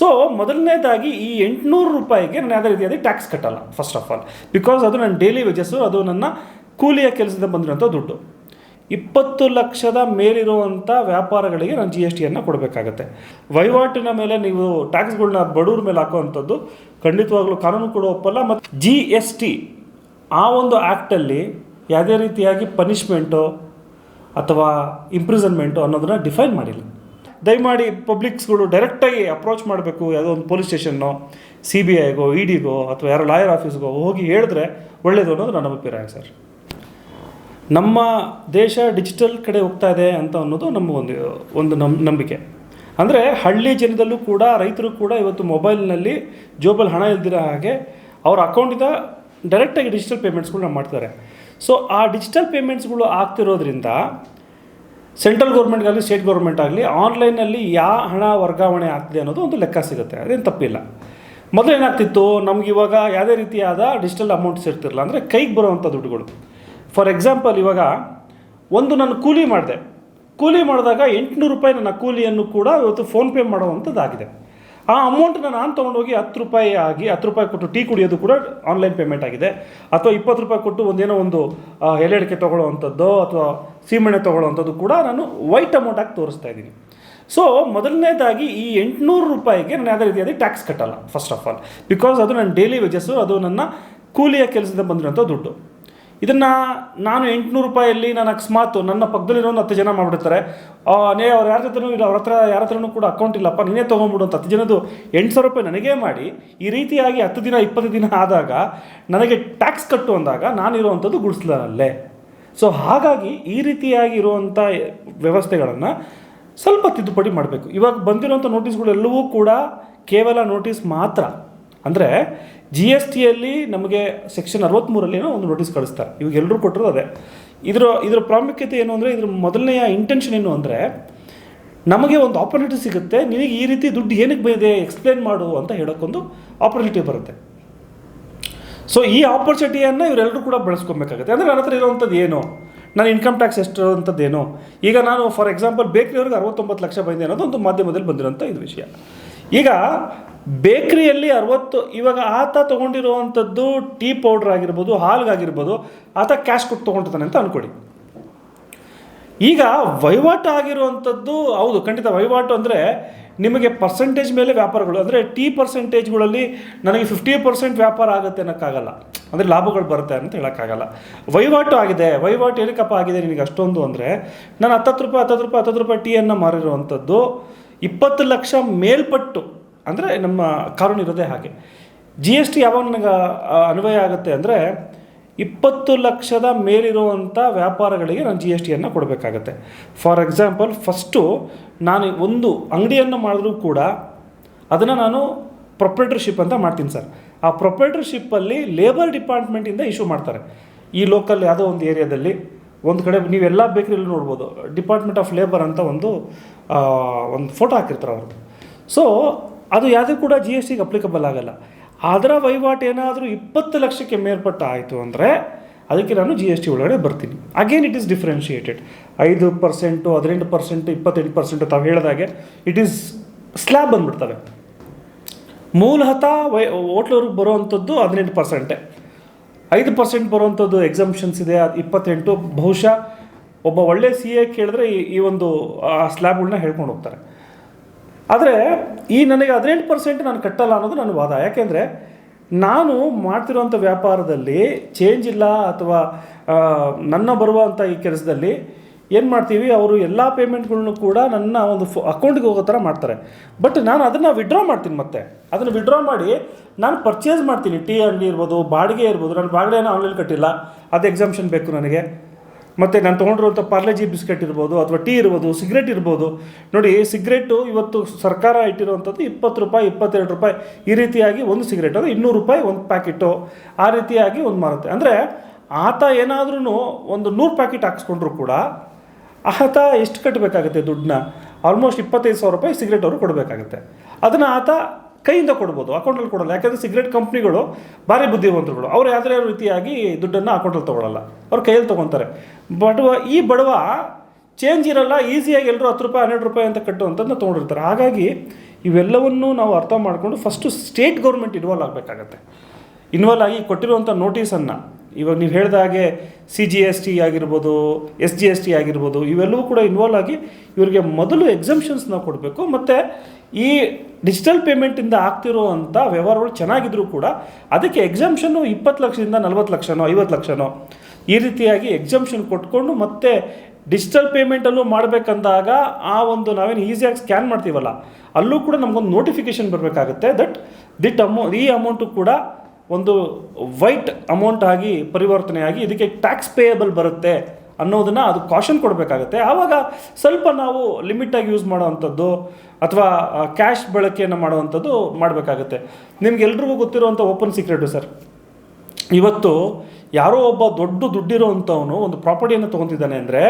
So ಮೊದಲನೇದಾಗಿ ಈ ಎಂಟುನೂರು ರೂಪಾಯಿಗೆ ನಾನು ಯಾವುದೇ ರೀತಿಯಾದ ಟ್ಯಾಕ್ಸ್ ಕಟ್ಟಲ್ಲ ಫಸ್ಟ್ ಆಫ್ ಆಲ್ ಬಿಕಾಸ್ ಅದು ನನ್ನ ಡೈಲಿ ವೇಜಸ್ಸು ಅದು ನನ್ನ ಕೂಲಿಯ ಕೆಲಸದಿಂದ ಬಂದಿರೋಂಥ ದುಡ್ಡು. ಇಪ್ಪತ್ತು ಲಕ್ಷದ ಮೇಲಿರುವಂಥ ವ್ಯಾಪಾರಗಳಿಗೆ ನಾನು ಜಿ ಎಸ್ ಟಿಯನ್ನು ಕೊಡಬೇಕಾಗತ್ತೆ. ವಹಿವಾಟಿನ ಮೇಲೆ ನೀವು ಟ್ಯಾಕ್ಸ್ಗಳನ್ನ ಬಡವ್ರ ಮೇಲೆ ಹಾಕುವಂಥದ್ದು ಖಂಡಿತವಾಗ್ಲೂ ಕಾನೂನು ಕೂಡ ಒಪ್ಪಲ್ಲ. ಮತ್ತು ಜಿ ಎಸ್ ಟಿ ಆ ಒಂದು ಆ್ಯಕ್ಟಲ್ಲಿ ಯಾವುದೇ ರೀತಿಯಾಗಿ ಪನಿಷ್ಮೆಂಟು ಅಥವಾ ಇಂಪ್ರಿಸನ್ಮೆಂಟು ಅನ್ನೋದನ್ನ ಡಿಫೈನ್ ಮಾಡಿಲ್ಲ. ದಯಮಾಡಿ ಪಬ್ಲಿಕ್ಸ್ಗಳು ಡೈರೆಕ್ಟಾಗಿ ಅಪ್ರೋಚ್ ಮಾಡಬೇಕು, ಯಾವುದೋ ಒಂದು ಪೊಲೀಸ್ ಸ್ಟೇಷನ್ನೋ, ಸಿ ಬಿ ಐಗೋ ಇ ಡಿಗೋ ಅಥವಾ ಯಾರೋ ಲಾಯರ್ ಆಫೀಸ್ಗೋ ಹೋಗಿ ಹೇಳಿದ್ರೆ ಒಳ್ಳೆಯದು ಅನ್ನೋದು ನನ್ನ ಅಭಿಪ್ರಾಯ ಸರ್. ನಮ್ಮ ದೇಶ ಡಿಜಿಟಲ್ ಕಡೆ ಹೋಗ್ತಾ ಇದೆ ಅಂತ ಅನ್ನೋದು ನಮ್ಮ ಒಂದು ಒಂದು ನಮ್, ನಂಬಿಕೆ. ಅಂದರೆ ಹಳ್ಳಿ ಜನದಲ್ಲೂ ಕೂಡ, ರೈತರು ಕೂಡ ಇವತ್ತು ಮೊಬೈಲ್ನಲ್ಲಿ ಜೋಬಲ್ಲಿ ಹಣ ಇಲ್ದಿರೋ ಹಾಗೆ ಅವ್ರ ಅಕೌಂಟಿಂದ ಡೈರೆಕ್ಟಾಗಿ ಡಿಜಿಟಲ್ ಪೇಮೆಂಟ್ಸ್ಗಳನ್ನ ಮಾಡ್ತಾರೆ ಸೊ ಆ ಡಿಜಿಟಲ್ ಪೇಮೆಂಟ್ಸ್ಗಳು ಆಗ್ತಿರೋದ್ರಿಂದ ಸೆಂಟ್ರಲ್ ಗೌರ್ಮೆಂಟ್ಗಾಗಲಿ ಸ್ಟೇಟ್ ಗೌರ್ಮೆಂಟ್ ಆಗಲಿ ಆನ್ಲೈನಲ್ಲಿ ಯಾವ ಹಣ ವರ್ಗಾವಣೆ ಆಗ್ತಿದೆ ಅನ್ನೋದು ಒಂದು ಲೆಕ್ಕ ಸಿಗುತ್ತೆ, ಅದೇನು ತಪ್ಪಿಲ್ಲ. ಮೊದಲು ಏನಾಗ್ತಿತ್ತು, ನಮ್ಗೆ ಇವಾಗ ಯಾವುದೇ ರೀತಿಯಾದ ಡಿಜಿಟಲ್ ಅಮೌಂಟ್ಸ್ ಇರ್ತಿರಲ್ಲ ಅಂದರೆ ಕೈಗೆ ಬರುವಂಥ ದುಡ್ಡುಗಳು. ಫಾರ್ ಎಕ್ಸಾಂಪಲ್ ಇವಾಗ ಒಂದು ನಾನು ಕೂಲಿ ಮಾಡಿದೆ, ಕೂಲಿ ಮಾಡಿದಾಗ ಎಂಟುನೂರು ರೂಪಾಯಿ ನನ್ನ ಕೂಲಿಯನ್ನು ಕೂಡ ಇವತ್ತು ಫೋನ್ಪೇ ಮಾಡುವಂಥದ್ದಾಗಿದೆ. ಆ ಅಮೌಂಟನ್ನ ನಾನು ತೊಗೊಂಡೋಗಿ ಹತ್ತು ರೂಪಾಯಿ ಆಗಿ, ಹತ್ತು ರೂಪಾಯಿ ಕೊಟ್ಟು ಟೀ ಕುಡಿಯೋದು ಕೂಡ ಆನ್ಲೈನ್ ಪೇಮೆಂಟ್ ಆಗಿದೆ. ಅಥವಾ ಇಪ್ಪತ್ತು ರೂಪಾಯಿ ಕೊಟ್ಟು ಒಂದೇನೋ ಒಂದು ಎಲೆಡಿಕೆ ತೊಗೊಳ್ಳೋವಂಥದ್ದು ಅಥವಾ ಸೀಮೆಣ್ಣೆ ತೊಗೊಳ್ಳೋವಂಥದ್ದು ಕೂಡ ನಾನು ವೈಟ್ ಅಮೌಂಟ್ ಆಗಿ ತೋರಿಸ್ತಾ ಇದ್ದೀನಿ. ಸೊ ಮೊದಲನೇದಾಗಿ ಈ ಎಂಟುನೂರು ರೂಪಾಯಿಗೆ ನಾನು ಯಾವುದೇ ರೀತಿಯಾದ ಟ್ಯಾಕ್ಸ್ ಕಟ್ಟಲ್ಲ ಫಸ್ಟ್ ಆಫ್ ಆಲ್ ಬಿಕಾಸ್ ಅದು ನನ್ನ ಡೈಲಿ ವೇಜಸ್ಸು ಅದು ನನ್ನ ಕೂಲಿಯ ಕೆಲಸದಿಂದ ಬಂದಿರೋಂಥ ದುಡ್ಡು. ಇದನ್ನು ನಾನು ಎಂಟುನೂರು ರೂಪಾಯಲ್ಲಿ ನಾನು ಅಕಸ್ಮಾತ್ ನನ್ನ ಪಕ್ಕದಲ್ಲಿರೋ ಒಂದು ಹತ್ತು ಜನ ಮಾಡಿಬಿಡ್ತಾರೆ ನೇ ಅವ್ರು ಯಾರ ಜೊತೆನೂ ಇಲ್ಲ, ಅವ್ರ ಹತ್ರ ಯಾರ ಹತ್ರನೂ ಕೂಡ ಅಕೌಂಟ್ ಇಲ್ಲಪ್ಪ, ನೀನೇ ತೊಗೊಂಬಿಡು ಅಂತ ಹತ್ತು ಜನದ್ದು ಎಂಟು ಸಾವಿರ ರೂಪಾಯಿ ನನಗೇ ಮಾಡಿ, ಈ ರೀತಿಯಾಗಿ ಹತ್ತು ದಿನ, ಇಪ್ಪತ್ತು ದಿನ ಆದಾಗ ನನಗೆ ಟ್ಯಾಕ್ಸ್ ಕಟ್ಟು ಅಂದಾಗ ನಾನಿರುವಂಥದ್ದು ಗುಡಿಸ್ಲಲ್ಲೇ ಸೊ ಹಾಗಾಗಿ ಈ ರೀತಿಯಾಗಿ ಇರುವಂಥ ವ್ಯವಸ್ಥೆಗಳನ್ನು ಸ್ವಲ್ಪ ತಿದ್ದುಪಡಿ ಮಾಡಬೇಕು. ಇವಾಗ ಬಂದಿರುವಂಥ ನೋಟಿಸ್ಗಳೆಲ್ಲವೂ ಕೂಡ ಕೇವಲ ನೋಟಿಸ್ ಮಾತ್ರ. ಅಂದರೆ ಜಿ ಎಸ್ ಟಿಯಲ್ಲಿ ನಮಗೆ ಸೆಕ್ಷನ್ ಅರವತ್ತ್ಮೂರಲ್ಲಿ ಏನೋ ಒಂದು ನೋಟಿಸ್ ಕಳಿಸ್ತಾರೆ. ಇವಾಗ ಎಲ್ಲರೂ ಕೊಟ್ಟರು ಅದೇ. ಇದರ ಇದರ ಪ್ರಾಮುಖ್ಯತೆ ಏನು ಅಂದರೆ ಇದ್ರ ಮೊದಲನೆಯ ಇಂಟೆನ್ಷನ್ ಏನು ಅಂದರೆ ನಮಗೆ ಒಂದು ಆಪರ್ಚುನಿಟಿ ಸಿಗುತ್ತೆ, ನಿನಗೆ ಈ ರೀತಿ ದುಡ್ಡು ಏನಕ್ಕೆ ಬೇಯಿದೆ ಎಕ್ಸ್ಪ್ಲೇನ್ ಮಾಡು ಅಂತ ಹೇಳೋಕ್ಕೊಂದು ಆಪರ್ಚುನಿಟಿ ಬರುತ್ತೆ. ಸೊ ಈ ಆಪರ್ಚುನಿಟಿಯನ್ನು ಇವರೆಲ್ಲರೂ ಕೂಡ ಬಳಸ್ಕೊಬೇಕಾಗುತ್ತೆ. ಅಂದರೆ ನನ್ನ ಹತ್ರ ಇರೋವಂಥದ್ದು ಏನು? ನಾನು ಇನ್ಕಮ್ ಟ್ಯಾಕ್ಸ್ ಎಷ್ಟು ಏನು? ಈಗ ನಾನು ಫಾರ್ ಎಕ್ಸಾಂಪಲ್ ಬೇಕ್ರಿಯವ್ರಿಗೆ ಅರವತ್ತೊಂಬತ್ತು ಲಕ್ಷ ಬಂದಿದೆ ಅನ್ನೋದು ಒಂದು ಮಾಧ್ಯಮದಲ್ಲಿ ಬಂದಿರೋಂಥ ಇದು ವಿಷಯ. ಈಗ ಬೇಕ್ರಿಯಲ್ಲಿ ಅರವತ್ತು, ಇವಾಗ ಆತ ತೊಗೊಂಡಿರುವಂಥದ್ದು ಟೀ ಪೌಡ್ರ್ ಆಗಿರ್ಬೋದು, ಹಾಲ್ಗಾಗಿರ್ಬೋದು, ಆತ ಕ್ಯಾಶ್ ಕೊಟ್ಟು ತೊಗೊಂಡಿರ್ತಾನೆ ಅಂತ ಅಂದ್ಕೊಡಿ ಈಗ ವಹಿವಾಟು ಆಗಿರುವಂಥದ್ದು, ಹೌದು, ಖಂಡಿತ ವಹಿವಾಟು ಅಂದರೆ ನಿಮಗೆ ಪರ್ಸೆಂಟೇಜ್ ಮೇಲೆ ವ್ಯಾಪಾರಗಳು, ಅಂದರೆ ಟೀ ಪರ್ಸೆಂಟೇಜ್ಗಳಲ್ಲಿ ನನಗೆ ಫಿಫ್ಟಿ ಪರ್ಸೆಂಟ್ ವ್ಯಾಪಾರ ಆಗುತ್ತೆ ಅನ್ನೋಕ್ಕಾಗಲ್ಲ. ಅಂದರೆ ಲಾಭಗಳು ಬರುತ್ತೆ ಅಂತ ಹೇಳೋಕ್ಕಾಗಲ್ಲ. ವಹಿವಾಟು ಆಗಿದೆ, ವಹಿವಾಟು ಏನಕ್ಕಪ್ಪ ಆಗಿದೆ ನಿನಗೆ ಅಷ್ಟೊಂದು ಅಂದರೆ, ನಾನು ಹತ್ತತ್ತು ರೂಪಾಯಿ ಹತ್ತತ್ತು ರೂಪಾಯಿ ಹತ್ತತ್ತು ರೂಪಾಯಿ ಟೀಯನ್ನು ಮಾರಿರುವಂಥದ್ದು, ಇಪ್ಪತ್ತು ಲಕ್ಷ ಮೇಲ್ಪಟ್ಟು ಅಂದರೆ ನಮ್ಮ ಕಾನೂನು ಇರೋದೇ ಹಾಗೆ. ಜಿ ಎಸ್ ಟಿ ಯಾವಾಗ ನನಗೆ ಅನ್ವಯ ಆಗುತ್ತೆ ಅಂದರೆ ಇಪ್ಪತ್ತು ಲಕ್ಷದ ಮೇಲಿರುವಂಥ ವ್ಯಾಪಾರಗಳಿಗೆ ನಾನು ಜಿ ಎಸ್ ಟಿಯನ್ನು ಕೊಡಬೇಕಾಗತ್ತೆ. ಫಾರ್ ಎಕ್ಸಾಂಪಲ್ ಫಸ್ಟು ನಾನು ಒಂದು ಅಂಗಡಿಯನ್ನು ಮಾಡಿದ್ರೂ ಕೂಡ ಅದನ್ನು ನಾನು ಪ್ರೊಪ್ರೇಟರ್ಶಿಪ್ ಅಂತ ಮಾಡ್ತೀನಿ ಸರ್. ಆ ಪ್ರೊಪ್ರೇಟರ್ಶಿಪ್ಪಲ್ಲಿ ಲೇಬರ್ ಡಿಪಾರ್ಟ್ಮೆಂಟಿಂದ ಇಶ್ಯೂ ಮಾಡ್ತಾರೆ. ಈ ಲೋಕಲ್ ಯಾವುದೋ ಒಂದು ಏರಿಯಾದಲ್ಲಿ ಒಂದು ಕಡೆ ನೀವೆಲ್ಲ ಬೇಕರಿಯಲ್ಲಿ ನೋಡ್ಬೋದು. ಡಿಪಾರ್ಟ್ಮೆಂಟ್ ಆಫ್ ಲೇಬರ್ ಅಂತ ಒಂದು ಒಂದು ಫೋಟೋ ಹಾಕಿರ್ತಾರೆ ಅವ್ರದ್ದು. ಸೊ ಅದು ಯಾವುದೂ ಕೂಡ ಜಿ ಎಸ್ ಟಿಗೆ ಅಪ್ಲಿಕಬಲ್ ಆಗಲ್ಲ. ಅದರ ವಹಿವಾಟು ಏನಾದರೂ ಇಪ್ಪತ್ತು ಲಕ್ಷಕ್ಕೆ ಮೇಲ್ಪಟ್ಟ ಆಯಿತು ಅಂದರೆ ಅದಕ್ಕೆ ನಾನು ಜಿ ಎಸ್ ಟಿ ಒಳಗಡೆ ಬರ್ತೀನಿ. ಅಗೇನ್ ಇಟ್ ಈಸ್ ಡಿಫ್ರೆನ್ಷಿಯೇಟೆಡ್ ಐದು ಪರ್ಸೆಂಟು ಹದಿನೆಂಟು ಪರ್ಸೆಂಟು ಇಪ್ಪತ್ತೆಂಟು ಪರ್ಸೆಂಟು ತಾವು ಹೇಳಿದಾಗೆ ಇಟ್ ಈಸ್ ಸ್ಲ್ಯಾಬ್ ಬಂದ್ಬಿಡ್ತವೆ. ಮೂಲತಃ ವೈ ಹೋಟ್ಲವ್ರಿಗೆ ಬರುವಂಥದ್ದು ಹದಿನೆಂಟು ಪರ್ಸೆಂಟೇ ಐದು ಪರ್ಸೆಂಟ್ ಬರುವಂಥದ್ದು ಎಕ್ಸಾಮ್ಷನ್ಸ್ ಇದೆ, ಅದು ಇಪ್ಪತ್ತೆಂಟು. ಬಹುಶಃ ಒಬ್ಬ ಒಳ್ಳೆ ಸಿ ಎ ಕೇಳಿದ್ರೆ ಈ ಒಂದು ಸ್ಲ್ಯಾಬ್ಗಳನ್ನ ಹೇಳ್ಕೊಂಡು ಹೋಗ್ತಾರೆ. ಆದರೆ ಈ ನನಗೆ ಹದಿನೆಂಟು ಪರ್ಸೆಂಟ್ ನಾನು ಕಟ್ಟಲ್ಲ ಅನ್ನೋದು ನನ್ನ ವಾದ. ಯಾಕೆಂದರೆ ನಾನು ಮಾಡ್ತಿರುವಂಥ ವ್ಯಾಪಾರದಲ್ಲಿ ಚೇಂಜ್ ಇಲ್ಲ ಅಥವಾ ನನ್ನ ಬರುವಂಥ ಈ ಕೆಲಸದಲ್ಲಿ ಏನು ಮಾಡ್ತೀವಿ, ಅವರು ಎಲ್ಲ ಪೇಮೆಂಟ್ಗಳ್ನು ಕೂಡ ನನ್ನ ಒಂದು ಫೋ ಅಕೌಂಟ್ಗೆ ಹೋಗೋ ಥರ ಮಾಡ್ತಾರೆ. ಬಟ್ ನಾನು ಅದನ್ನು ವಿಡ್ರಾ ಮಾಡ್ತೀನಿ ಮತ್ತೆ. ಅದನ್ನು ವಿಡ್ರಾ ಮಾಡಿ ನಾನು ಪರ್ಚೇಸ್ ಮಾಡ್ತೀನಿ. ಟೀ ಅಂಗಡಿ ಇರ್ಬೋದು, ಬಾಡಿಗೆ ಇರ್ಬೋದು. ನಾನು ಬಾಡಿಗೆನ ಆನ್ಲೈನ್ ಕಟ್ಟಿಲ್ಲ. ಅದು ಎಕ್ಸಾಮ್ಷನ್ ಬೇಕು ನನಗೆ. ಮತ್ತು ನಾನು ತೊಗೊಂಡಿರುವಂಥ ಪಾರ್ಲೆಜಿ ಬಿಸ್ಕೆಟ್ ಇರ್ಬೋದು ಅಥವಾ ಟೀ ಇರ್ಬೋದು, ಸಿಗರೇಟ್ ಇರ್ಬೋದು. ನೋಡಿ, ಸಿಗರೇಟು ಇವತ್ತು ಸರ್ಕಾರ ಇಟ್ಟಿರುವಂಥದ್ದು ಇಪ್ಪತ್ತು ರೂಪಾಯಿ, ಇಪ್ಪತ್ತೆರಡು ರೂಪಾಯಿ ಈ ರೀತಿಯಾಗಿ ಒಂದು ಸಿಗರೇಟ್ ಅಂದರೆ ಇನ್ನೂರು ರೂಪಾಯಿ ಒಂದು ಪ್ಯಾಕೆಟು. ಆ ರೀತಿಯಾಗಿ ಒಂದು ಮಾರುತ್ತೆ. ಅಂದರೆ ಆತ ಏನಾದ್ರೂ ಒಂದು ನೂರು ಪ್ಯಾಕೆಟ್ ಹಾಕ್ಸ್ಕೊಂಡ್ರು ಕೂಡ ಆತ ಎಷ್ಟು ಕಟ್ಟಬೇಕಾಗುತ್ತೆ ದುಡ್ಡನ್ನ? ಆಲ್ಮೋಸ್ಟ್ ಇಪ್ಪತ್ತೈದು ಸಾವಿರ ರೂಪಾಯಿ ಸಿಗರೇಟ್ ಅವರು ಕೊಡಬೇಕಾಗುತ್ತೆ. ಅದನ್ನು ಆತ ಕೈಯಿಂದ ಕೊಡ್ಬೋದು ಅಕೌಂಟಲ್ಲಿ ಕೊಡೋಲ್ಲ. ಯಾಕಂದರೆ ಸಿಗರೇಟ್ ಕಂಪ್ನಿಗಳು ಭಾರಿ ಬುದ್ಧಿವಂತರುಗಳು. ಅವ್ರು ಯಾವುದೇ ರೀತಿಯಾಗಿ ದುಡ್ಡನ್ನು ಅಕೌಂಟಲ್ಲಿ ತೊಗೊಳಲ್ಲ. ಅವ್ರು ಕೈಯಲ್ಲಿ ತೊಗೊತಾರೆ. ಬಡವ, ಈ ಬಡವ ಚೇಂಜ್ ಇರಲ್ಲ ಈಸಿಯಾಗಿ ಎಲ್ಲರೂ ಹತ್ತು ರೂಪಾಯಿ, ಹನ್ನೆರಡು ರೂಪಾಯಿ ಅಂತ ಕಟ್ಟುವಂಥದ್ದನ್ನ ತೊಗೊಂಡಿರ್ತಾರೆ. ಹಾಗಾಗಿ ಇವೆಲ್ಲವನ್ನೂ ನಾವು ಅರ್ಥ ಮಾಡಿಕೊಂಡು ಫಸ್ಟು ಸ್ಟೇಟ್ ಗೌರ್ಮೆಂಟ್ ಇನ್ವಾಲ್ವ್ ಆಗಬೇಕಾಗತ್ತೆ. ಇನ್ವಾಲ್ವ್ ಆಗಿ ಕೊಟ್ಟಿರುವಂಥ ನೋಟಿಸನ್ನು ಇವಾಗ ನೀವು ಹೇಳಿದ ಹಾಗೆ ಸಿ ಜಿ ಎಸ್ ಟಿ ಆಗಿರ್ಬೋದು ಎಸ್ ಜಿ ಎಸ್ ಟಿ ಆಗಿರ್ಬೋದು, ಇವೆಲ್ಲವೂ ಕೂಡ ಇನ್ವಾಲ್ವ್ ಆಗಿ ಇವರಿಗೆ ಮೊದಲು ಎಕ್ಸಮ್ಷನ್ಸ್ನ ಕೊಡಬೇಕು. ಮತ್ತು ಈ ಡಿಜಿಟಲ್ ಪೇಮೆಂಟಿಂದ ಆಗ್ತಿರೋವಂಥ ವ್ಯವಹಾರಗಳು ಚೆನ್ನಾಗಿದ್ರೂ ಕೂಡ ಅದಕ್ಕೆ ಎಕ್ಸಾಮ್ಷನ್ನು ಇಪ್ಪತ್ತು ಲಕ್ಷದಿಂದ ನಲ್ವತ್ತು ಲಕ್ಷನೋ, ಐವತ್ತು ಲಕ್ಷನೋ ಈ ರೀತಿಯಾಗಿ ಎಕ್ಸಾಮ್ಷನ್ ಕೊಟ್ಕೊಂಡು ಮತ್ತೆ ಡಿಜಿಟಲ್ ಪೇಮೆಂಟಲ್ಲೂ ಮಾಡಬೇಕಂದಾಗ ಆ ಒಂದು ನಾವೇನು ಈಸಿಯಾಗಿ ಸ್ಕ್ಯಾನ್ ಮಾಡ್ತೀವಲ್ಲ, ಅಲ್ಲೂ ಕೂಡ ನಮಗೊಂದು ನೋಟಿಫಿಕೇಶನ್ ಬರಬೇಕಾಗುತ್ತೆ ದಟ್ ದಿಟ್ ಅಮೌ ಈ ಅಮೌಂಟು ಕೂಡ ಒಂದು ವೈಟ್ ಅಮೌಂಟ್ ಆಗಿ ಪರಿವರ್ತನೆ ಆಗಿ ಇದಕ್ಕೆ ಟ್ಯಾಕ್ಸ್ ಪೇಯಬಲ್ ಬರುತ್ತೆ ಅನ್ನೋದನ್ನು ಅದು ಕಾಷನ್ ಕೊಡಬೇಕಾಗುತ್ತೆ. ಆವಾಗ ಸ್ವಲ್ಪ ನಾವು ಲಿಮಿಟಾಗಿ ಯೂಸ್ ಮಾಡೋವಂಥದ್ದು ಅಥವಾ ಕ್ಯಾಶ್ ಬಳಕೆಯನ್ನು ಮಾಡುವಂಥದ್ದು ಮಾಡಬೇಕಾಗುತ್ತೆ. ನಿಮ್ಗೆಲ್ರಿಗೂ ಗೊತ್ತಿರುವಂಥ ಓಪನ್ ಸೀಕ್ರೆಟು ಸರ್. ಇವತ್ತು ಯಾರೋ ಒಬ್ಬ ದೊಡ್ಡ ದುಡ್ಡಿರೋವಂಥವನು ಒಂದು ಪ್ರಾಪರ್ಟಿಯನ್ನು ತೊಗೊತಿದ್ದಾನೆ ಅಂದರೆ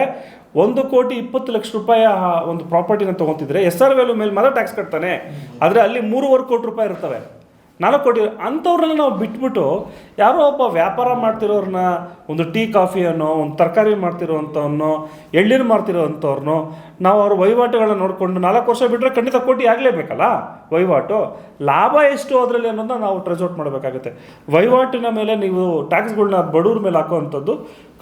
ಒಂದು ಕೋಟಿ ಇಪ್ಪತ್ತು ಲಕ್ಷ ರೂಪಾಯಿ ಒಂದು ಪ್ರಾಪರ್ಟಿನ ತೊಗೊತಿದ್ರೆ ಎಸ್ ಆರ್ ವ್ಯಾಲ್ಯೂ ಮೇಲೆ ಮಾತ್ರ ಟ್ಯಾಕ್ಸ್ ಕಟ್ತಾನೆ. ಆದರೆ ಅಲ್ಲಿ ಮೂರುವರೆ ಕೋಟಿ ರೂಪಾಯಿ ಇರ್ತವೆ. ನಾಲ್ಕು ಕೋಟಿ ಅಂಥವ್ರನ್ನ ನಾವು ಬಿಟ್ಬಿಟ್ಟು ಯಾರೋ ಒಬ್ಬ ವ್ಯಾಪಾರ ಮಾಡ್ತಿರೋರನ್ನ ಒಂದು ಟೀ ಕಾಫಿ ಅನ್ನೋ ಒಂದು ತರಕಾರಿ ಮಾಡ್ತಿರೋವಂಥವ್ನು ಎಳ್ನೀರು ಮಾಡ್ತಿರೋವಂಥವ್ರನ್ನು ನಾವು ಅವ್ರ ವಹಿವಾಟುಗಳನ್ನ ನೋಡಿಕೊಂಡು ನಾಲ್ಕು ವರ್ಷ ಬಿಟ್ಟರೆ ಖಂಡಿತ ಕೋಟಿ ಆಗಲೇಬೇಕಲ್ಲ ವಹಿವಾಟು? ಲಾಭ ಎಷ್ಟು ಅದರಲ್ಲಿ ಅನ್ನೋದನ್ನ ನಾವು ಟ್ರೆಸೌಟ್ ಮಾಡಬೇಕಾಗುತ್ತೆ. ವಹಿವಾಟಿನ ಮೇಲೆ ನೀವು ಟ್ಯಾಕ್ಸ್ಗಳನ್ನ ಬಡವ್ರ ಮೇಲೆ ಹಾಕುವಂಥದ್ದು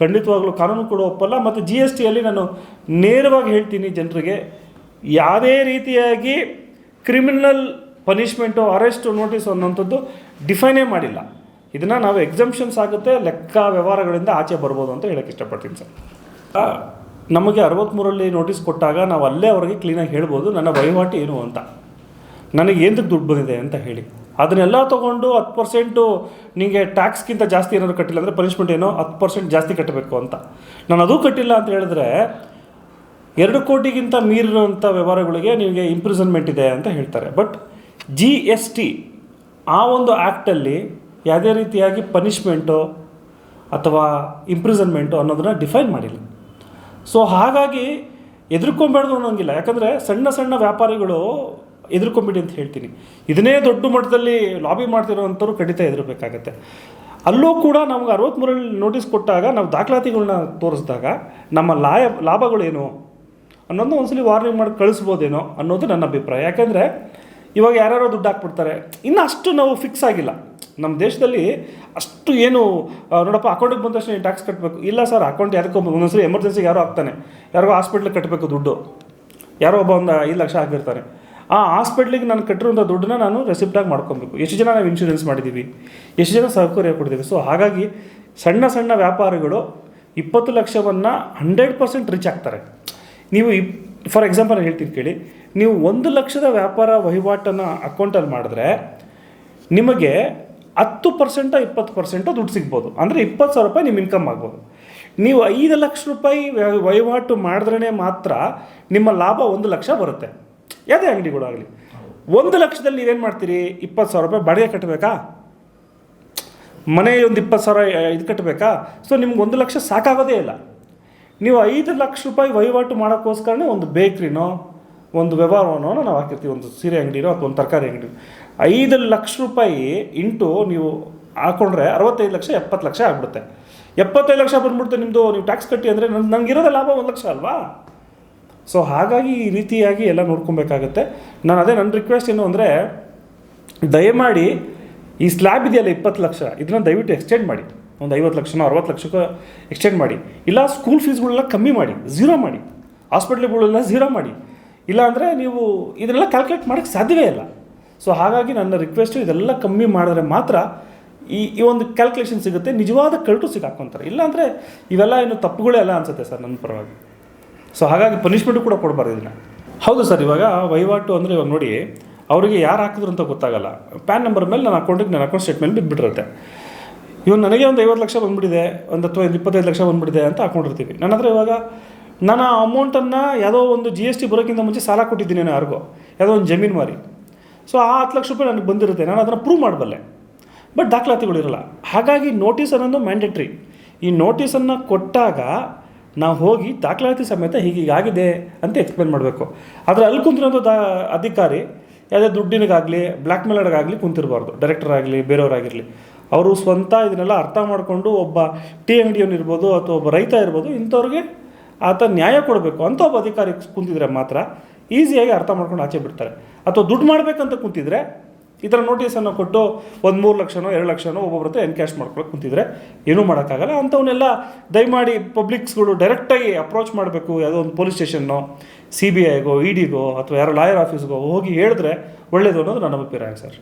ಖಂಡಿತವಾಗ್ಲೂ ಕಾನೂನು ಕೂಡ ಒಪ್ಪಲ್ಲ. ಮತ್ತು ಜಿ ಎಸ್ ಟಿಯಲ್ಲಿ ನಾನು ನೇರವಾಗಿ ಹೇಳ್ತೀನಿ ಜನರಿಗೆ, ಯಾವುದೇ ರೀತಿಯಾಗಿ ಕ್ರಿಮಿನಲ್ ಪನಿಷ್ಮೆಂಟು ಅರೆಸ್ಟು ನೋಟಿಸ್ ಅನ್ನೋಂಥದ್ದು ಡಿಫೈನೇ ಮಾಡಿಲ್ಲ. ಇದನ್ನು ನಾವು ಎಕ್ಸಮ್ಷನ್ಸ್ ಆಗುತ್ತೆ, ಲೆಕ್ಕ ವ್ಯವಹಾರಗಳಿಂದ ಆಚೆ ಬರ್ಬೋದು ಅಂತ ಹೇಳಕ್ಕೆ ಇಷ್ಟಪಡ್ತೀನಿ ಸರ್. ನಮಗೆ ಅರವತ್ತ್ಮೂರಲ್ಲಿ ನೋಟಿಸ್ ಕೊಟ್ಟಾಗ ನಾವು ಅಲ್ಲೇ ಅವರಿಗೆ ಕ್ಲೀನಾಗಿ ಹೇಳ್ಬೋದು, ನನ್ನ ವಹಿವಾಟು ಏನು ಅಂತ. ನನಗೆ ಏನಕ್ಕೆ ದುಡ್ಡು ಬಂದಿದೆ ಅಂತ ಹೇಳಿ. ಅದನ್ನೆಲ್ಲ ತೊಗೊಂಡು ಹತ್ತು ಪರ್ಸೆಂಟು ನಿಮಗೆ ಟ್ಯಾಕ್ಸ್ಗಿಂತ ಜಾಸ್ತಿ ಏನಾದರೂ ಕಟ್ಟಿಲ್ಲ ಅಂದರೆ ಪನಿಷ್ಮೆಂಟ್ ಏನೋ? ಹತ್ತು ಪರ್ಸೆಂಟ್ ಜಾಸ್ತಿ ಕಟ್ಟಬೇಕು ಅಂತ. ನಾನು ಅದು ಕಟ್ಟಿಲ್ಲ ಅಂತ ಹೇಳಿದ್ರೆ ಎರಡು ಕೋಟಿಗಿಂತ ಮೀರಿರುವಂಥ ವ್ಯವಹಾರಗಳಿಗೆ ನಿಮಗೆ ಇಂಪ್ರಿಸನ್ಮೆಂಟ್ ಇದೆ ಅಂತ ಹೇಳ್ತಾರೆ. ಬಟ್ ಜಿ ಎಸ್ ಟಿ ಆ ಒಂದು ಆ್ಯಕ್ಟಲ್ಲಿ ಯಾವುದೇ ರೀತಿಯಾಗಿ ಪನಿಷ್ಮೆಂಟು ಅಥವಾ ಇಂಪ್ರಿಸನ್ಮೆಂಟು ಅನ್ನೋದನ್ನು ಡಿಫೈನ್ ಮಾಡಿಲ್ಲ. ಸೊ ಹಾಗಾಗಿ ಎದುರ್ಕೊಂಬೇಡ್ದು ಅನ್ನೋಂಗಿಲ್ಲ. ಯಾಕಂದರೆ ಸಣ್ಣ ಸಣ್ಣ ವ್ಯಾಪಾರಿಗಳು ಎದುರ್ಕೊಂಬಿಡಿ ಅಂತ ಹೇಳ್ತೀನಿ. ಇದನ್ನೇ ದೊಡ್ಡ ಮಟ್ಟದಲ್ಲಿ ಲಾಬಿ ಮಾಡ್ತಿರೋವಂಥವ್ರು ಖಂಡಿತ ಎದುರಬೇಕಾಗತ್ತೆ. ಅಲ್ಲೂ ಕೂಡ ನಮ್ಗೆ ಅರವತ್ತ್ಮೂರಲ್ಲಿ ನೋಟಿಸ್ ಕೊಟ್ಟಾಗ ನಾವು ದಾಖಲಾತಿಗಳನ್ನ ತೋರಿಸಿದಾಗ ನಮ್ಮ ಲಾಯ, ಲಾಭಗಳೇನು ಅನ್ನೋದನ್ನ ಒಂದ್ಸಲಿ ವಾರ್ನಿಂಗ್ ಮಾಡಿ ಕಳಿಸ್ಬೋದೇನೋ ಅನ್ನೋದು ನನ್ನ ಅಭಿಪ್ರಾಯ. ಯಾಕೆಂದರೆ ಇವಾಗ ಯಾರ್ಯಾರೋ ದುಡ್ಡು ಹಾಕ್ಬಿಡ್ತಾರೆ. ಇನ್ನು ಅಷ್ಟು ನಾವು ಫಿಕ್ಸ್ ಆಗಿಲ್ಲ. ನಮ್ಮ ದೇಶದಲ್ಲಿ ಅಷ್ಟು ಏನು ನೋಡಪ್ಪ ಅಕೌಂಟಿಗೆ ಬಂದ ತಕ್ಷಣ ಟ್ಯಾಕ್ಸ್ ಕಟ್ಟಬೇಕು ಇಲ್ಲ ಸರ್ ಅಕೌಂಟ್ ಯಾರಿಗೋ ಒಂದೊಂದ್ಸರಿ ಎಮರ್ಜೆನ್ಸಿಗೆ ಯಾರೋ ಆಗ್ತಾನೆ ಯಾರಿಗೋ ಹಾಸ್ಪಿಟ್ಲಿಗೆ ಕಟ್ಟಬೇಕು ದುಡ್ಡು. ಯಾರೋ ಒಬ್ಬ ಒಂದು ಐದು ಲಕ್ಷ ಹಾಕಿರ್ತಾನೆ ಆ ಹಾಸ್ಪಿಟ್ಲಿಗೆ ನಾನು ಕಟ್ಟಿರುವಂಥ ದುಡ್ಡನ್ನ ನಾನು ರೆಸಿಪ್ಟಾಗಿ ಮಾಡ್ಕೊಬೇಕು. ಎಷ್ಟು ಜನ ನಾವು ಇನ್ಶೂರೆನ್ಸ್ ಮಾಡಿದ್ದೀವಿ ಎಷ್ಟು ಜನ ಸೌಕರ್ಯ ಕೊಡ್ತೀವಿ ಸೊ ಹಾಗಾಗಿ ಸಣ್ಣ ಸಣ್ಣ ವ್ಯಾಪಾರಿಗಳು ಇಪ್ಪತ್ತು ಲಕ್ಷವನ್ನು ಹಂಡ್ರೆಡ್ ಪರ್ಸೆಂಟ್ ರೀಚ್ ಆಗ್ತಾರೆ. ನೀವು ಇಪ್ ಫಾರ್ ಎಕ್ಸಾಂಪಲ್ ಹೇಳ್ತೀನಿ ಕೇಳಿ. ನೀವು ಒಂದು ಲಕ್ಷದ ವ್ಯಾಪಾರ ವಹಿವಾಟನ್ನು ಅಕೌಂಟಲ್ಲಿ ಮಾಡಿದ್ರೆ ನಿಮಗೆ ಹತ್ತು ಪರ್ಸೆಂಟೋ ಇಪ್ಪತ್ತು ಪರ್ಸೆಂಟೋ ದುಡ್ಡು ಸಿಗ್ಬೋದು. ಅಂದರೆ ಇಪ್ಪತ್ತು ಸಾವಿರ ರೂಪಾಯಿ ನಿಮ್ಮ ಇನ್ಕಮ್ ಆಗ್ಬೋದು. ನೀವು ಐದು ಲಕ್ಷ ರೂಪಾಯಿ ವಹಿವಾಟು ಮಾಡಿದ್ರೇ ಮಾತ್ರ ನಿಮ್ಮ ಲಾಭ ಒಂದು ಲಕ್ಷ ಬರುತ್ತೆ. ಯಾವುದೇ ಅಂಗಡಿಗಳಾಗಲಿ ಒಂದು ಲಕ್ಷದಲ್ಲಿ ನೀವೇನು ಮಾಡ್ತೀರಿ? ಇಪ್ಪತ್ತು ಸಾವಿರ ರೂಪಾಯಿ ಬಾಡಿಗೆ ಕಟ್ಟಬೇಕಾ ಮನೆ ಒಂದು ಇಪ್ಪತ್ತು ಸಾವಿರ ಇದು ಕಟ್ಟಬೇಕಾ ಸೊ ನಿಮ್ಗೆ ಒಂದು ಲಕ್ಷ ಸಾಕಾಗೋದೇ ಇಲ್ಲ. ನೀವು ಐದು ಲಕ್ಷ ರೂಪಾಯಿ ವಹಿವಾಟು ಮಾಡೋಕ್ಕೋಸ್ಕರನೇ ಒಂದು ಬೇಕ್ರಿನೋ, ಒಂದು ವ್ಯವಹಾರವನ್ನೋ ನಾವು ಹಾಕಿರ್ತೀವಿ, ಒಂದು ಸೀರೆ ಅಂಗಡಿನೋ ಅಥವಾ ಒಂದು ತರಕಾರಿ ಅಂಗಡಿ ಐದು ಲಕ್ಷ ರೂಪಾಯಿ ಇಂಟು ನೀವು ಹಾಕೊಂಡ್ರೆ ಅರವತ್ತೈದು ಲಕ್ಷ, ಎಪ್ಪತ್ತು ಲಕ್ಷ ಆಗ್ಬಿಡುತ್ತೆ. ಎಪ್ಪತ್ತೈದು ಲಕ್ಷ ಬಂದ್ಬಿಡುತ್ತೆ ನಿಮ್ಮದು ನೀವು ಟ್ಯಾಕ್ಸ್ ಕಟ್ಟಿ ಅಂದರೆ ನನ್ನ ನನಗಿರೋದೇ ಲಾಭ ಒಂದು ಲಕ್ಷ ಅಲ್ವಾ? ಸೊ ಹಾಗಾಗಿ ಈ ರೀತಿಯಾಗಿ ಎಲ್ಲ ನೋಡ್ಕೊಬೇಕಾಗತ್ತೆ. ನಾನು ಅದೇ ನನ್ನ ರಿಕ್ವೆಸ್ಟ್ ಏನು ಅಂದರೆ, ದಯಮಾಡಿ ಈ ಸ್ಲ್ಯಾಬ್ ಇದೆಯಲ್ಲ ಇಪ್ಪತ್ತು ಲಕ್ಷ, ಇದನ್ನ ದಯವಿಟ್ಟು ಎಕ್ಸ್ಟೆಂಡ್ ಮಾಡಿ. ಒಂದು ಐವತ್ತು ಲಕ್ಷನೋ ಅರವತ್ತು ಲಕ್ಷಕ್ಕೋ ಎಕ್ಸ್ಟೆಂಡ್ ಮಾಡಿ. ಇಲ್ಲ ಸ್ಕೂಲ್ ಫೀಸ್ಗಳೆಲ್ಲ ಕಮ್ಮಿ ಮಾಡಿ ಝೀರೋ ಮಾಡಿ. ಹಾಸ್ಪಿಟ್ಲ್ಗಳೆಲ್ಲ ಝೀರೋ ಮಾಡಿ. ಇಲ್ಲ ಅಂದರೆ ನೀವು ಇದನ್ನೆಲ್ಲ ಕ್ಯಾಲ್ಕುಲೇಟ್ ಮಾಡೋಕ್ಕೆ ಸಾಧ್ಯವೇ ಇಲ್ಲ. ಸೊ ಹಾಗಾಗಿ ನನ್ನ ರಿಕ್ವೆಸ್ಟು ಇದೆಲ್ಲ ಕಮ್ಮಿ ಮಾಡಿದ್ರೆ ಮಾತ್ರ ಈ ಈ ಒಂದು ಕ್ಯಾಲ್ಕುಲೇಷನ್ ಸಿಗುತ್ತೆ, ನಿಜವಾದ ಕಳಟು ಸಿಗಾಕೊಂತಾರೆ ಇಲ್ಲಾಂದರೆ ಇವೆಲ್ಲ ಏನು ತಪ್ಪುಗಳೇ ಅಲ್ಲ ಅನಿಸುತ್ತೆ ಸರ್ ನನ್ನ ಪರವಾಗಿ. ಸೊ ಹಾಗಾಗಿ ಪನಿಷ್ಮೆಂಟು ಕೂಡ ಕೊಡಬಾರ್ದು ಇದನ್ನು. ಹೌದು ಸರ್, ಇವಾಗ ವಹಿವಾಟು ಅಂದರೆ ಇವಾಗ ನೋಡಿ, ಅವರಿಗೆ ಯಾರು ಹಾಕಿದ್ರು ಅಂತ ಗೊತ್ತಾಗಲ್ಲ. ಪ್ಯಾನ್ ನಂಬರ್ ಮೇಲೆ ನನ್ನ ಅಕೌಂಟಿಗೆ ನನ್ನ ಅಕೌಂಟ್ ಸ್ಟೇಟ್ಮೆಂಟ್ ಬಿದ್ದುಬಿಟ್ಟಿರುತ್ತೆ ಇವಾಗ ನನಗೆ ಒಂದು ಐವತ್ತು ಲಕ್ಷ ಬಂದ್ಬಿಟ್ಟಿದೆ, ಒಂದು ಅಥವಾ ಇಪ್ಪತ್ತೈದು ಲಕ್ಷ ಬಂದ್ಬಿಟ್ಟಿದೆ ಅಂತ ಹಾಕೊಂಡಿರ್ತೀವಿ. ನನ್ನ ಹತ್ರ ಇವಾಗ ನಾನು ಆ ಅಮೌಂಟನ್ನು ಯಾವುದೋ ಒಂದು ಜಿ ಎಸ್ ಟಿ ಬರೋಕ್ಕಿಂತ ಮುಂಚೆ ಸಾಲ ಕೊಟ್ಟಿದ್ದೀನಿ ನಾನು ಯಾರಿಗೋ, ಯಾವುದೋ ಒಂದು ಜಮೀನು ಮಾರಿ. ಸೊ ಆ ಹತ್ತು ಲಕ್ಷ ರೂಪಾಯಿ ನನಗೆ ಬಂದಿರುತ್ತೆ, ನಾನು ಅದನ್ನು ಪ್ರೂವ್ ಮಾಡಬಲ್ಲೆ. ಬಟ್ ದಾಖಲಾತಿಗಳಿರಲ್ಲ ಹಾಗಾಗಿ ನೋಟಿಸ್ ಅನ್ನೋದು ಮ್ಯಾಂಡೇಟ್ರಿ ಈ ನೋಟಿಸನ್ನು ಕೊಟ್ಟಾಗ ನಾವು ಹೋಗಿ ದಾಖಲಾತಿ ಸಮೇತ ಹೀಗೀಗಾಗಿದೆ ಅಂತ ಎಕ್ಸ್ಪ್ಲೇನ್ ಮಾಡಬೇಕು. ಆದರೆ ಅಲ್ಲಿ ಕುಂತಿರೋದು ದಾ ಅಧಿಕಾರಿ, ಯಾವುದೇ ದುಡ್ಡಿನಗಾಗಲಿ ಬ್ಲ್ಯಾಕ್ ಮೇಲರ್ಗಾಗಲಿ ಕುಂತಿರಬಾರ್ದು. ಡೈರೆಕ್ಟರ್ ಆಗಲಿ, ಬೇರೆಯವರಾಗಿರಲಿ. ಅವರು ಸ್ವಂತ ಇದನ್ನೆಲ್ಲ ಅರ್ಥ ಮಾಡಿಕೊಂಡು ಒಬ್ಬ ಟೀ ಅಂಗಡಿಯವನಿರ್ಬೋದು ಅಥವಾ ಒಬ್ಬ ರೈತ ಇರ್ಬೋದು ಇಂಥವ್ರಿಗೆ ಆತ ನ್ಯಾಯ ಕೊಡಬೇಕು ಅಂತ ಒಬ್ಬ ಅಧಿಕಾರಿ ಕುಂತಿದ್ರೆ ಮಾತ್ರ ಈಸಿಯಾಗಿ ಅರ್ಥ ಮಾಡ್ಕೊಂಡು ಆಚೆ ಬಿಡ್ತಾರೆ. ಅಥವಾ ದುಡ್ಡು ಮಾಡಬೇಕಂತ ಕುಂತಿದ್ರೆ ಈ ಥರ ನೋಟಿಸನ್ನು ಕೊಟ್ಟು ಒಂದು ಮೂರು ಲಕ್ಷನೋ, ಎರಡು ಲಕ್ಷನೋ ಒಬ್ಬೊಬ್ಬರ ಹತ್ರ ಎನ್ಕ್ಯಾಶ್ ಮಾಡ್ಕೊಳಕ್ಕೆ ಕೂತಿದ್ರೆ ಏನೂ ಮಾಡೋಕ್ಕಾಗಲ್ಲ. ಅಂಥವನ್ನೆಲ್ಲ ದಯಮಾಡಿ ಪಬ್ಲಿಕ್ಸ್ಗಳು ಡೈರೆಕ್ಟಾಗಿ ಅಪ್ರೋಚ್ ಮಾಡಬೇಕು. ಯಾವುದೋ ಒಂದು ಪೊಲೀಸ್ ಸ್ಟೇಷನ್ನೋ, ಸಿ ಬಿ ಐಗೋ ಇ ಡಿಗೋ ಅಥವಾ ಯಾರೋ ಲಾಯರ್ ಆಫೀಸ್ಗೋ ಹೋಗಿ ಹೇಳಿದ್ರೆ ಒಳ್ಳೆಯದು ಅನ್ನೋದು ನನ್ನ ಅಭಿಪ್ರಾಯ ಸರ್.